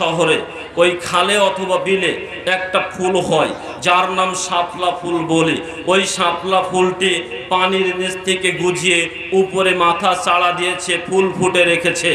শহরে, ওই খালে অথবা বিলে একটা ফুল হয়, যার নাম শাপলা ফুল বলে। ওই শাপলা ফুলটি পানির নিচ থেকে গুজিয়ে উপরে মাথা চাড়া দিয়েছে, ফুল ফুটে রেখেছে।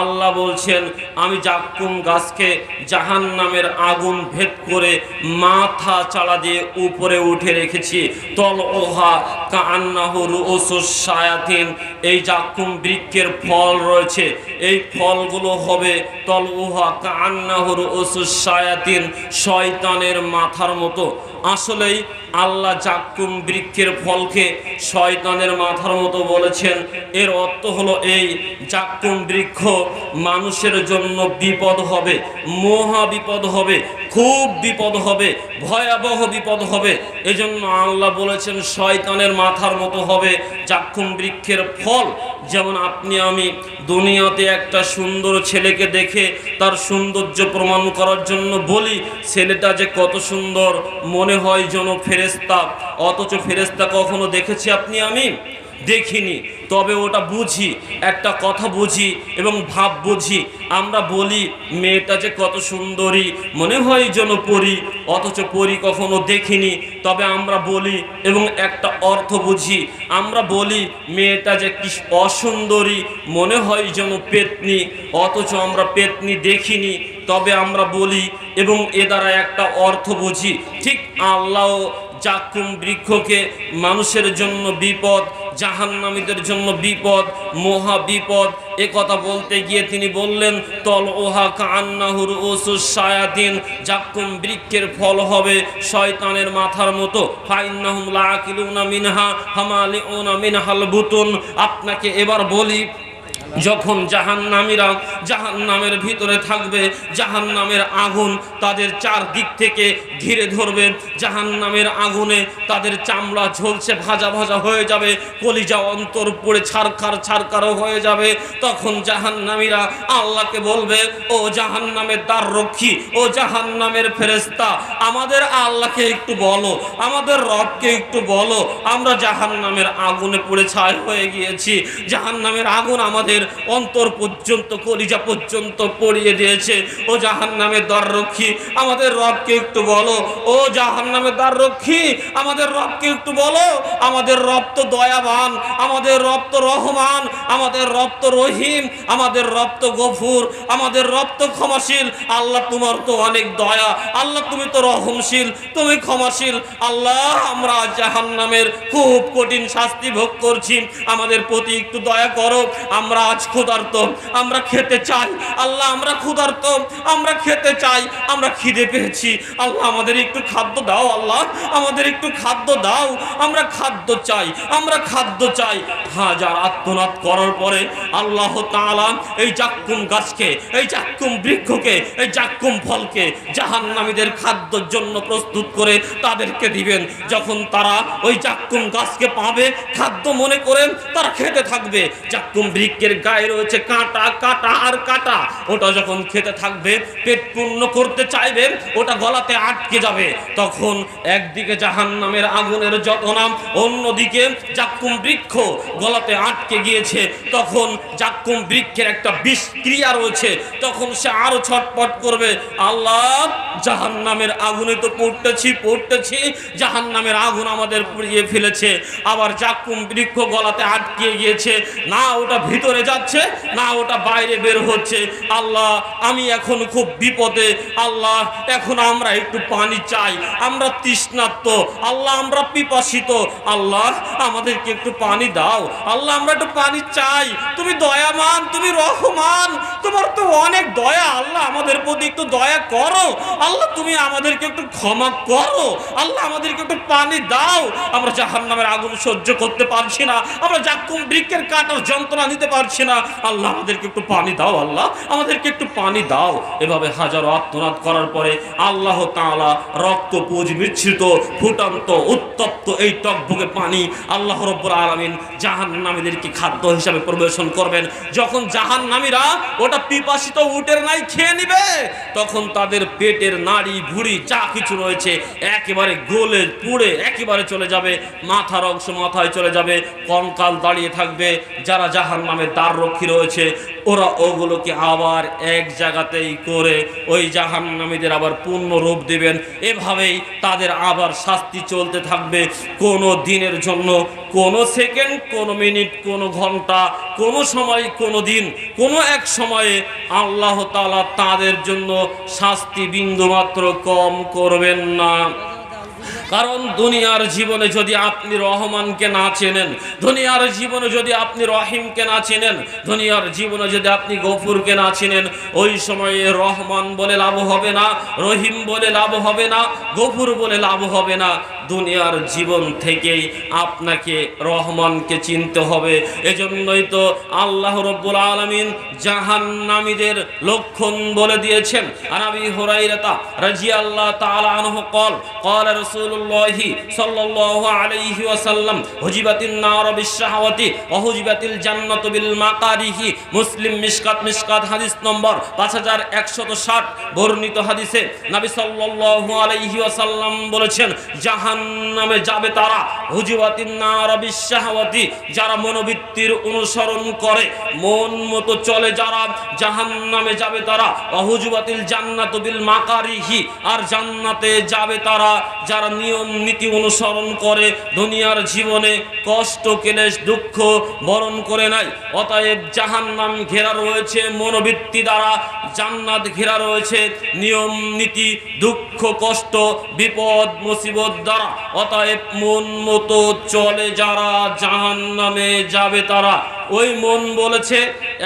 আল্লাহ বলছেন, আমি জাক্কুম গাছকে জাহান নামের আগুন ভেদ করে মাথা চাড়া দিয়ে উপরে উঠে রেখেছি। তল ওহা কান্নাহুর সায়াতিন এই জাক্কুম বৃক্ষের ফল রয়েছে। এই ফলগুলো হবে তল উহা কান্নাহুর সায়াতিন শয়তানের মাথার মতো। আসলেই আল্লাহ জাক্কুম বৃক্ষের ফলকে শয়তানের মাথার মতো বলেছেন। এর অর্থ হলো এই, জাক্কুম বৃক্ষ মানুষের জন্য বিপদ হবে, মহা বিপদ হবে, খুব বিপদ হবে, ভয়াবহ বিপদ হবে। এজন্য আল্লাহ বলেছেন, শয়তানের মাথার মতো হবে জাক্কুম বৃক্ষের ফল। যেমন আপনি, আমি দুনিয়াতে একটা সুন্দর ছেলেকে দেখে তার সৌন্দর্য প্রমাণ করার জন্য বলি, ছেলেটা যে কত সুন্দর মনে হয় যেন ফেরেস্তা অথচ ফেরেস্তা কখনো দেখেছি আপনি, আমি? দেখিনি। তবে ওটা বুঝি, একটা কথা বুঝি এবং ভাব বুঝি। আমরা বলি, মেয়েটা যে কত সুন্দরী, মনে হয় যেন পরি, অথচ পরি কখনো দেখিনি। তবে আমরা বলি এবং একটা অর্থ বুঝি, আমরা বলি, মেয়েটা যে কি অসুন্দরী, মনে হয় যেন পেতনি, অথচ আমরা পেতনি দেখিনি। তবে আমরা বলি এবং এ দ্বারা একটা অর্থ বুঝি, ঠিক আল্লাহ জাকুম বৃক্ষকে মানুষের জন্য বিপদ জাহান্নামীদের জন্য বিপদ, মহা বিপদ। এ কথা বলতে গিয়ে তিনি বললেন তল ওহা কান্নাহুর ওসুস সায়াদিন জাকুম বৃক্ষের ফল হবে শয়তানের মাথার মতো। ফাইন্নাহুম লাকিলুনা মিনহা, হামালিউনা মিনহাল বুতুন। আপনাকে এবার বলি যখন জাহান্নামীরা জাহান্নামের ভিতরে থাকবে, জাহান্নামের আগুন তাদের চার দিক থেকে ঘিরে ধরবে, জাহান্নামের আগুনে তাদের চামড়া ঝলছে ভাজা ভাজা হয়ে যাবে, কলিজা অন্তর পড়ে ছারকার ছারকারও হয়ে যাবে। তখন জাহান্নামীরা আল্লাহকে বলবে, ও জাহান্নামের দ্বার রক্ষী ও জাহান্নামের ফেরেস্তা আমাদের আল্লাহকে একটু বলো, আমাদের রবকে একটু বলো, আমরা জাহান্নামের আগুনে পড়ে ছাই হয়ে গিয়েছি। জাহান্নামের আগুন আমাদের অন্তর পর্যন্ত, কলিজা পর্যন্ত পড়িয়ে দিয়েছে। ও জাহান নামের দ্বার রক্ষী, আমাদের রবকে একটু বলো। ও জাহান নামের দ্বার রক্ষী, আমাদের রবকে একটু বলো। আমাদের রব তো দয়াবান, আমাদের রব তো রহমান, আমাদের রব তো রহিম, আমাদের রব তো গফুর, আমাদের রব তো ক্ষমাশীল। আল্লাহ, তোমার তো অনেক দয়া। আল্লাহ, তুমি তো রহমশীল, তুমি ক্ষমাশীল। আল্লাহ, আমরা জাহান নামের খুব কঠিন শাস্তি ভোগ করছি। আমাদের প্রতি একটু দয়া করো। আমরা আজ ক্ষুধার্ত, আমরা খেতে চাই। আল্লাহ, আমরা ক্ষুধার্ত, আমরা খেতে চাই, আমরা খিদে পেয়েছি। আল্লাহ, আমাদের একটু খাদ্য দাও, আল্লাহ। আমাদের একটু খাদ্য দাও, আমরা খাদ্য চাই, আমরা খাদ্য চাই। হাজার আত্মনাদ করার পরে আল্লাহ তাআলা এই জাক্কুম গাছকে, এই জাক্কুম বৃক্ষকে, এই জাক্কুম ফলকে জাহান্নামীদের খাদ্যর জন্য প্রস্তুত করে তাদেরকে দিবেন। যখন তারা ওই জাক্কুম গাছকে পাবে, খাদ্য মনে করেন তারা খেতে থাকবে। জাক্কুম বৃক্ষের গায়ে রয়েছে কাঁটা কাঁটা আর কাঁটা। ওটা যখন খেতে থাকবে, পেট পূর্ণ করতে চাইবে, ওটা গলাতে আটকে যাবে। তখন একদিকে জাহান নামের আগুনের যত নাম অন্যদিকে জাক্কুম বৃক্ষ গলাতে আটকে গিয়েছে। তখন জাক্কুম বৃক্ষের একটা বিষ ক্রিয়া রয়েছে। তখন সে আরও ছটপট করবে, আল্লাহ জাহান নামের আগুনে তো পড়তেছি পড়তেছি। জাহান নামের আগুন আমাদের পুড়িয়ে ফেলেছে। আবার জাক্কুম বৃক্ষ গলাতে আটকে গিয়েছে। না, ওটা ভিতরে যাচ্ছে, না, ওটা বাইরে বের হচ্ছে। আল্লাহ, আমি এখন খুব বিপদে। আল্লাহ, এখন আমরা একটু পানি চাই। আমরা তৃষ্ণার্ত। আল্লাহ, আমরা পিপাসিত। আল্লাহ, আমাদেরকে একটু পানি দাও। আল্লাহ, আমরা একটু পানি চাই। তুমি দয়ামান, তুমি রহমান। তোমার তো অনেক দয়া। আল্লাহ, আমাদের প্রতি একটু দয়া করো। আল্লাহ, তুমি আমাদেরকে একটু ক্ষমা করো। আল্লাহ, আমাদেরকে একটু পানি দাও। আমরা জাহান নামের আগুন সহ্য করতে পারছি না। আমরা জাক্কুম বৃক্ষের কাটার যন্ত্রণা নিতে পারছি না। আল্লাহ আমাদেরকে একটু পানি দাও আল্লাহ। আমাদেরকে একটু পানি দাও। এভাবে হাজারো আত্মনাদ করার পরে আল্লাহ তাআলা রক্ত পুজ মিশ্রিত ফুটন্ত, উত্তপ্ত এই টকবুকে পানি আল্লাহ রব্বুল আলামিন জাহান্নামীদেরকে খাদ্য হিসাবে পরিবেশন করবেন। যখন জাহান্নামীরা ওটা পিপাসিত উটের নাই খেয়ে নিবে, তখন তাদের পেটের নাড়ি, ভুড়ি, যা কিছু রয়েছে একেবারে গোলে পুড়ে একেবারে চলে যাবে। মাথার অংশ মাথায় চলে যাবে। কঙ্কাল দাঁড়িয়ে থাকবে। যারা জাহান নামের দ্বার রক্ষী রয়েছে, ওরা ওগুলোকে আবার এক জায়গাতেই করে ওই জাহান্নামীদের আবার পূর্ণ রূপ দেবেন। এভাবেই তাদের আবার শাস্তি চলতে থাকবে কোনো দিনের জন্য, কোনো সেকেন্ড, কোনো মিনিট, কোনো ঘণ্টা, কোনো সময়, কোনো দিন, কোনো এক সময়ে আল্লাহ তালা তাদের জন্য শাস্তি বিন্দুমাত্র কম করবেন না। কারণ দুনিয়ার জীবনে যদি আপনি রহমানকে না চেনেন, দুনিয়ার জীবনে যদি আপনি রহিমকে না চেনেন, দুনিয়ার জীবনে যদি আপনি গফুরকে না চেনেন, ওই সময়ে রহমান বলে লাভ হবে না, রহিম বলে লাভ হবে না, গফুর বলে লাভ হবে না। দুনিয়ার জীবন থেকেই আপনাকে রহমানকে চিনতে হবে। এজন্যই তো আল্লাহ রব্বুল আলমিন জাহান্নামীদের লক্ষণ বলে দিয়েছেন। আর আমি হোরাইরাতা রাজিয়াল্লাহ তালা আনহ কল কলের যাবে তারা যারা মনোবৃত্তির অনুসরণ করে, মন মতো চলে যারা জাহান্নামে যাবে তারা অহুজুবাতিল হুজিবাতিল বিল মাকারিহি, আর জান্নাতে যাবে তারা যারা নিয়ম নীতি অনুসরণ করে দুনিয়ার জীবনে কষ্ট, কেলেশ, দুঃখ বরণ করে নাই, অতএব জাহান্নাম ঘেরা রয়েছে, মনোবৃত্তি দ্বারা জান্নাত ঘেরা রয়েছে, নিয়ম, নীতি, দুঃখ, কষ্ট, বিপদ, মুসিবত দ্বারা। অতএব মন মতো চলে যারা জাহান্নামে যাবে তারা। ওই মন বলেছে,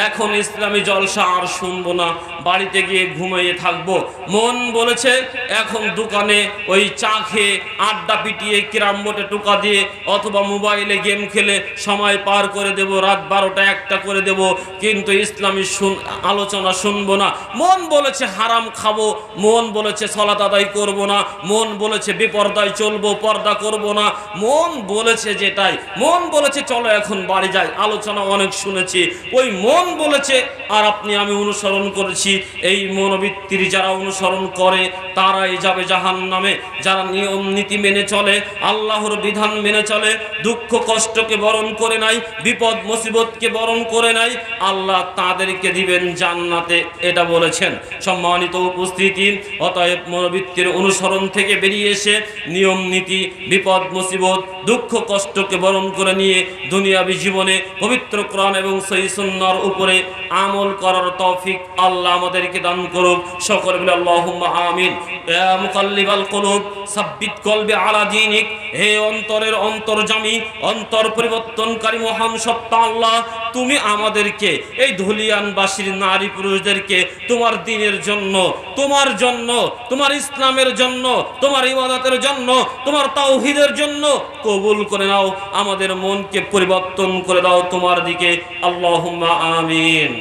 এখন ইসলামী জলসা আর শুনব না, বাড়িতে গিয়ে ঘুমিয়ে থাকব। মন বলেছে, এখন দোকানে ওই চা খেয়ে আড্ডা পিটিয়ে কিরাম বোটে টোকা দিয়ে অথবা মোবাইলে গেম খেলে সময় পার করে দেব, রাত বারোটা একটা করে দেব, কিন্তু ইসলামী শুন, আলোচনা শুনব না। মন বলেছে, হারাম খাব। মন বলেছে, সলাত আদায় করব না। মন বলেছে, বিপর্দায় চলবো, পর্দা করব না। মন বলেছে যেটাই, মন বলেছে, চলো এখন বাড়ি যাই। আলোচনা অনেক শুনেছি। ওই মন বলেছে, আর আপনি, আমি অনুসরণ করেছি। এই মনোবৃত্তির যারা অনুসরণ করে, তারাই যাবে জাহান নামে যারা নিয়ম, নীতি মেনে চলে, আল্লাহর বিধান মেনে চলে, দুঃখ, কষ্টকে বরণ করে নাই, বিপদ, মুসিবতকে বরণ করে নাই, আল্লাহ তাদেরকে দিবেন জান্নাতে, এটা বলেছেন। সম্মানিত উপস্থিতি, অতএব মনোবৃত্তির অনুসরণ থেকে বেরিয়ে এসে নিয়ম, নীতি, বিপদ, মুসিবত, দুঃখ, কষ্টকে বরণ করে নিয়ে দুনিয়াবী জীবনে পবিত্র কোরআন এবং সহি সুন্নাহর উপরে আমল করার তৌফিক আল্লাহ আমাদেরকে দান করুক। সকলে বলে আল্লাহুম্মা আমিন। ইয়া মুকাল্লিবাল কুলুব, সাব্বিত কলবে আলা দীনিক। হে অন্তরের অন্তর্জামী অন্তর পরিবর্তনকারী মহান সত্তা আল্লাহ, তুমি আমাদেরকে, এই ধুলিয়ানবাসীর নারী পুরুষদেরকে, তোমার দিনের জন্য, তোমার জন্য, তোমার ইসলামের জন্য, তোমার ইবাদতের জন্য, তোমার তাওহীদের জন্য কবুল করে নাও। আমাদের মনকে পরিবর্তন করে দাও তোমার দিকে, আল্লাহুম্মা আমিন।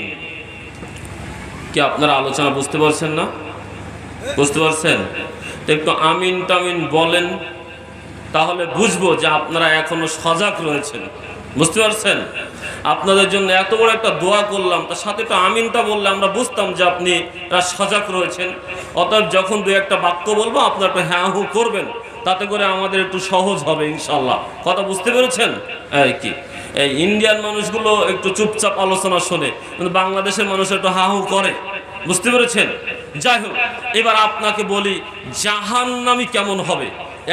কি আপনারা আলোচনা বুঝতে পারছেন না? বুঝতে পারছেন? তো একটু আমিন টামিন বলেন, তাহলে বুঝব যে আপনারা এখনও সজাগ রয়েছেন। বুঝতে পারছেন? আপনাদের জন্য এত বড় একটা দোয়া করলাম, তার সাথে একটু আমিনটা বললে আমরা বুঝতাম যে আপনি সজাগ রয়েছেন। অতএব যখন দু একটা বাক্য বলব, আপনার হ্যাঁ হু করবেন। তাতে করে আমাদের একটু সহজ হবে ইনশাল্লাহ কথা বুঝতে পেরেছেন? আর কি? এই ইন্ডিয়ান মানুষগুলো একটু চুপচাপ আলোচনা শোনে, কিন্তু বাংলাদেশের মানুষ একটু হাহু করে। বুঝতে পেরেছেন? যাই হোক, এবার আপনাকে বলি, জাহান্নামি কেমন হবে?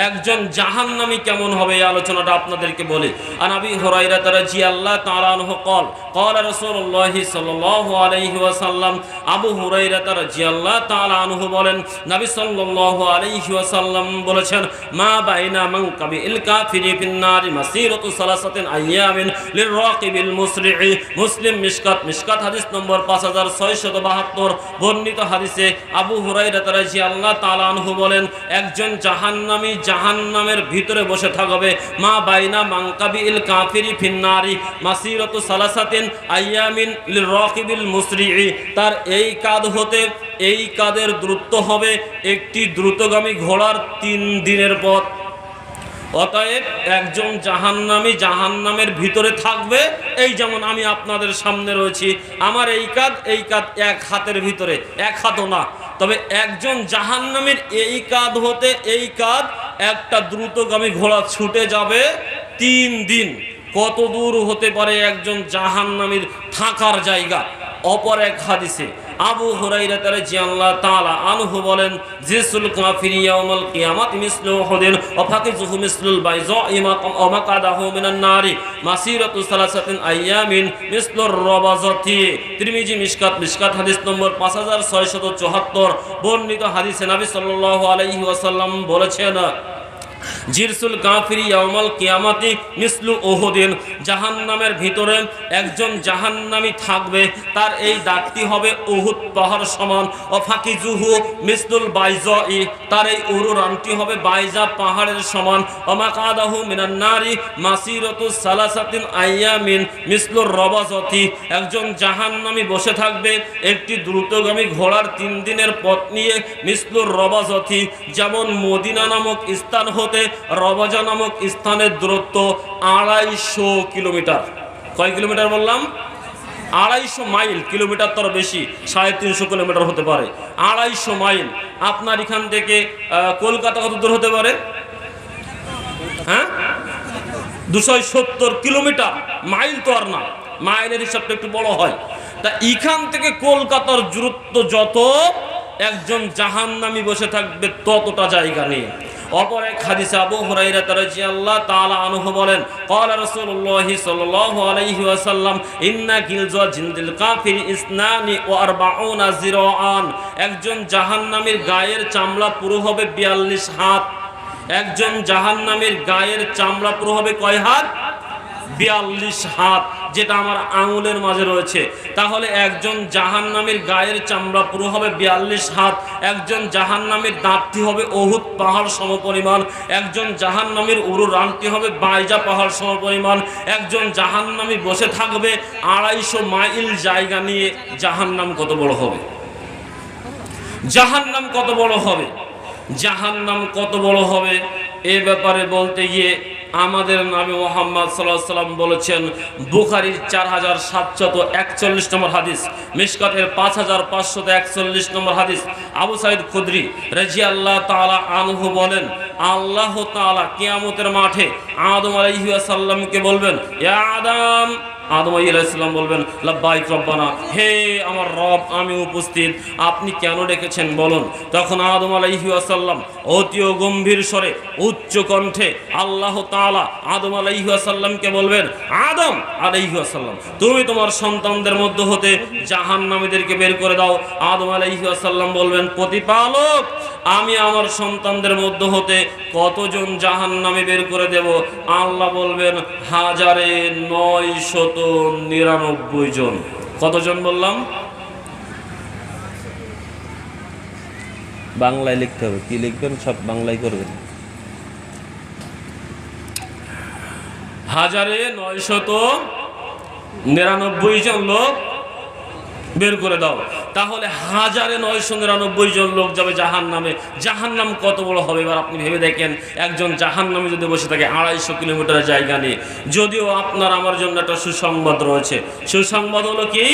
একজন জাহান্নামি কেমন হবে এই আলোচনাটা আপনাদেরকে বলি। আর আবি হরাইরা তারা জি আল্লাহ তালানহ কল কল রসল্লাহ সাল্লাহ আলহি ওয়াসাল্লাম আবু হুরাইরা তারা জি আল্লাহ তালানহ বলেন, নাবি সাল্লাহ আলহি ওয়াসাল্লাম বলেছেন, মা বাইনা মাং কাবি ইলকা ফিরি ফিন্নার মাসিরতু সালাসাতিন আইয়ামিন লির রাকিবিল মুসরিঈ মুসলিম মিশকাত মিশকাত হাদিস নম্বর 5672 বর্ণিত হাদিসে আবু হুরাইরা তারা জি আল্লাহ তালানহ বলেন, একজন জাহান্নামী জাহান্নামের ভিতরে বসে থাকবে। মা বাইনা মাংকাবি ইল কাফিরি ফিন্নারি মাসিরত সালাসাতিন আইয়ামিন লিল রাকিবিল মুসরি'i তার এই কাদ হতে এই কাদের দ্রুত হবে একটি দ্রুতগামী ঘোড়ার তিন দিনের পথ। অতএব একজন জাহান্নামী জাহান্নামের ভিতরে থাকবে, এই যেমন আমি আপনাদের সামনে রয়েছি। আমার এই কাদ এই কাদ এক হাতের ভিতরে, এক হাতও না। তবে একজন জাহান্নামীর এই কাদ হতে এই কাদ একটা দ্রুতগামী ঘোড়া ছুটে যাবে তিন দিন। কত দূর হতে পারে একজন জাহান্নামীর থাকার জায়গা? অপর এক হাদিসে আবু হুরাইরা জি আল্লাহ তাআলা আনহু বলেন জিসুল কাফির ইয়াউমাল মিসলু ফাকিজুহু মিসলুল বাইযা ইমাকাম ওয়া মাকাদাহু মিনান নারি, মাসিরাতু সালাসাতিন আইয়ামিন মিসলুর রাবাজাতি। তিরমিজি মিশকাত মিশকাত হাদিস নম্বর 5674 বর্ণিত হাদিসে নবী সাল্লাল্লাহু আলাইহি ওয়াসাল্লাম বলেছেন জিরসুল কাফিরি ইয়াউমাল কিয়ামাতি মিসলু ওহুদিন জাহান্নামের ভিতরে একজন জাহান্নামী থাকবে, তার এই দাঁতটি হবে উহুদ পাহাড় সমান। ও ফাকিজুহু মিসলুল বাইজাই, তার এই উরুরানটি হবে বাইজা পাহাড়ের সমান। অমাকাদাহু মিনান নারি মাসিরতু সালাসাতিন আইয়ামিন মিসলুর রবাজতি। একজন জাহান্নামী বসে থাকবে একটি দ্রুতগামী ঘোড়ার তিন দিনের পথ নিয়ে মিসলুর রবাজতি। যেমন মদিনা নামক স্থান হতে রবাজা নামক স্থানের দূরত্ব আড়াইশো কিলোমিটার। কয় কিলোমিটার বললাম? আড়াইশো মাইল, কিলোমিটার তার বেশি, সাড়ে তিনশো কিলোমিটার হতে পারে। আড়াইশো মাইল, আপনার এখান থেকে কলকাতা কত দূর হতে পারে? হ্যাঁ? দুশো সত্তর কিলোমিটার, মাইল তো আর না। মাইলের হিসাবটা একটু বড় হয়। তা এখান থেকে কলকাতার দূরত্ব যত, একজন জাহান্নামী বসে থাকবে ততটা জায়গা নিয়ে অপর এক হাদিসে আবু হুরাইরা রাদিয়াল্লাহু তাআলা আনহু বলেন, ক্বালা রাসূলুল্লাহ সাল্লাল্লাহু আলাইহি ওয়াসাল্লাম, ইন্না গিলজা জিনদিল কাফির ইসনানি ওয়া আরবাউনা জিরআন একজন জাহান্নামীর গায়ের চামড়া পুরো হবে 42 হাত। একজন জাহান্নামীর গায়ের চামড়া পুরো হবে কয় হাত? বিয়াল্লিশ হাত যেটা আমার আঙুলের মাঝে রয়েছে। তাহলে একজন জাহান্নামীর গায়ের চামড়া পুরো হবে বিয়াল্লিশ হাত, একজন জাহান্নামীর দাঁতটি হবে অহুত পাহাড় সমপরিমাণ, একজন জাহান্নামীর উরু রানটি হবে বাইজা পাহাড় সমপরিমাণ, একজন জাহান্নামী বসে থাকবে আড়াইশো মাইল জায়গা নিয়ে জাহান্নাম কত বড় হবে? জাহান্নাম কত বড় হবে? জাহান্নাম কত বড় হবে? এ ব্যাপারে বলতে গিয়ে আমাদের নামে মোহাম্মদ সাল্লাহ সাল্লাম বলেছেন, বুখারির চার হাজার সাতশত একচল্লিশ নম্বর হাদিস, মিশকাতের পাঁচ হাজার পাঁচশত একচল্লিশ নম্বর হাদিস। আবু সাইদ খুদ্রি রাজি আল্লাহ তালা আনহু বলেন, আল্লাহ তালা কিয়ামতের মাঠে আদম সাল্লামকে বলবেন আদম আদম আলাইসাল্লাম বলবেন, লাব্বাইক রব্বানা, হে আমার রব, আমি উপস্থিত। আপনি কেন ডেকেছেন বলুন? তখন আদম আলাইহি আসাল্লাম অতীয় গম্ভীর স্বরে, উচ্চ কণ্ঠে আল্লাহ তাআলা আদম আলাইহি আসাল্লামকে বলবেন, আদম আলাইহি আসাল্লাম তুমি তোমার সন্তানদের মধ্য হতে জাহান্নামীদেরকে বের করে দাও। আদম আলাইহি আসাল্লাম বলবেন, প্রতিপালক আমি আমার সন্তানদের মধ্য হতে কতজন জাহান্নামে বের করে দেব? আল্লাহ বলবেন হাজারে নয় শত নিরানব্বই জন। কতজন বললাম? বাংলায় লিখতে হবে। কি লিখবেন? সব বাংলায় করবেন। হাজারে নয় শত নিরানব্বই জন লোক বের করে দাও। তাহলে হাজারে নয়শো নিরানব্বই জন লোক যাবে জাহান নামে জাহান নাম কত বড় হবে এবার আপনি ভেবে দেখেন। একজন জাহান নামে যদি বসে থাকে আড়াইশো কিলোমিটার জায়গা নিয়ে। যদিও আপনার আমার জন্য একটা সুসংবাদ রয়েছে। সুসংবাদ হলো কি?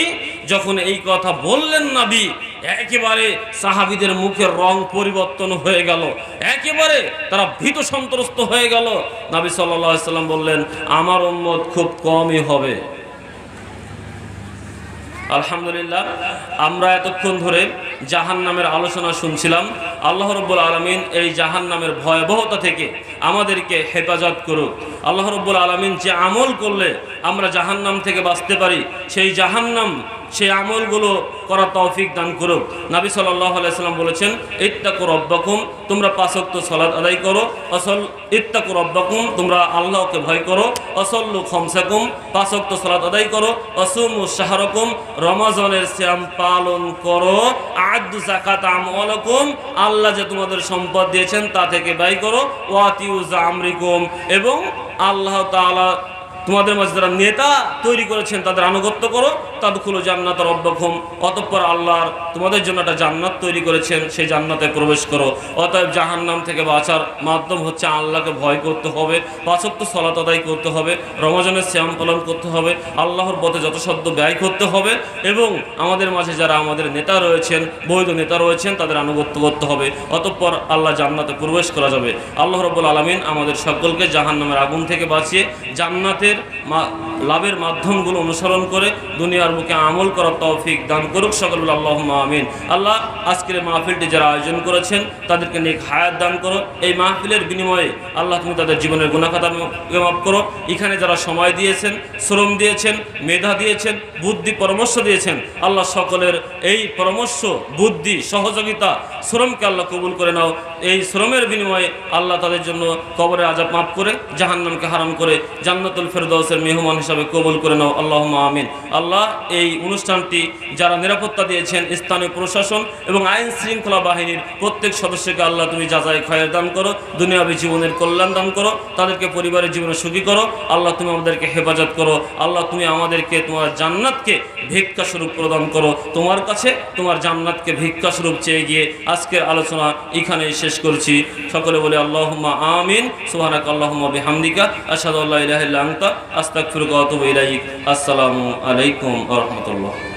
যখন এই কথা বললেন নাবি, একেবারে সাহাবিদের মুখের রং পরিবর্তন হয়ে গেল। একেবারে তারা ভীত সন্ত্রস্ত হয়ে গেল। নাবি সাল্লাম বললেন, আমার উম্মত খুব কমই হবে। আলহামদুলিল্লাহ, আমরা এতক্ষণ ধরে জাহান নামের আলোচনা শুনছিলাম। আল্লাহ রব্বুল আলমিন এই জাহান নামের ভয়াবহতা থেকে আমাদেরকে হেফাজত করুক। আল্লাহ রব্বুল আলমিন যে আমল করলে আমরা জাহান নাম থেকে বাঁচতে পারি, সেই জাহান্নাম সেই আমলগুলো করা তৌফিক দান করুক। নাবি আলাইসাল্লাম বলেছেন, ইত্তাকু রব্বাকুম, তোমরা পাঁচক্ত সলাদ আদায় করো। অসল, ইত্তাকু রব্বাকুম, তোমরা আল্লাহকে ভয় করো। অসল্লু খমসাকুম পাঁচক্ত সলাদ আদায় করো। অসুমু শাহরকুম, রমাজনের শ্যাম পালন করো। আদু জাকাত আমলকুম আল্লাহ যে তোমাদের সম্পদ দিয়েছেন তা থেকে ব্যয় করো। ওয়াতিউজ আমরিকুম এবং আল্লাহ তাআলা তোমাদের মাঝে যারা নেতা তৈরি করেছেন, তাদের আনুগত্য করো। তাদের খুলো জান্নাত রব্বাকুম। অতঃপর আল্লাহর তোমাদের জন্য একটা জান্নাত তৈরি করেছেন, সেই জান্নাতে প্রবেশ করো। অতএব জাহান্নাম থেকে বাঁচার মাধ্যম হচ্ছে আল্লাহকে ভয় করতে হবে, পাঁচক্ত সলাত আদায় করতে হবে, রমজানের শ্যাম পালন করতে হবে, আল্লাহর পথে যথাসাধ্য ব্যয় করতে হবে এবং আমাদের মাঝে যারা আমাদের নেতা রয়েছেন, বৈধ নেতা রয়েছেন, তাদের আনুগত্য করতে হবে। অতঃপর আল্লাহ জান্নাতে প্রবেশ করা যাবে। আল্লাহ রব্বুল আলমিন আমাদের সকলকে জাহান্নামের আগুন থেকে বাঁচিয়ে জান্নাতের মা- লাভের মাধ্যমগুলো অনুসরণ করে দুনিয়ার মুখে আমল করার তৌফিক দান করুক সকল আল্লাহ আমিন। আল্লাহ আজকের মাহফিলটি যারা আয়োজন করেছেন, তাদেরকে নেক হায়াত দান করো। এই মাহফিলের বিনিময়ে আল্লাহ তুমি তাদের জীবনের গুণাখাতা মাফ করো। এখানে যারা সময় দিয়েছেন, শ্রম দিয়েছেন, মেধা দিয়েছেন, বুদ্ধি পরামর্শ দিয়েছেন, আল্লাহ সকলের এই পরামর্শ, বুদ্ধি, সহযোগিতা, শ্রমকে আল্লাহ কবুল করে নাও। এই শ্রমের বিনিময়ে আল্লাহ তাদের জন্য কবরে আজাব মাফ করে, জাহান্নামকে হারাম করে জান্নাতুল ফেরদৌসের মেহমান হিসাবে কবুল করে নাও আল্লাহ আমিন। আল্লাহ এই অনুষ্ঠানটি যারা নিরাপত্তা দিয়েছেন, স্থানীয় প্রশাসন এবং আইন শৃঙ্খলা বাহিনীর প্রত্যেক সদস্যকে আল্লাহ তুমি যাচাই খয়ের দান করো, দুনিয়াবি জীবনের কল্যাণ দান করো, তাদেরকে পরিবারের জীবনে সুখী করো, আল্লাহ তুমি আমাদেরকে হেফাজত করো, আল্লাহ তুমি আমাদেরকে, তোমার জান্নাতকে ভিক্ষা স্বরূপ প্রদান করো। তোমার কাছে, তোমার জান্নাতকে ভিক্ষা স্বরূপ চেয়ে গিয়ে আজকের আলোচনা এখানেই শেষ করছি। সকলে বলে আল্লাহুম্মা আমিন সুবহানাক আল্লাহুম্মা বিহামদিকা, আশহাদু আল্লা ইলাহা ইল্লা ওয়া আতুবু ইলাইক। আসসালামু আলাইকুম রাহমাতুল্লাহ।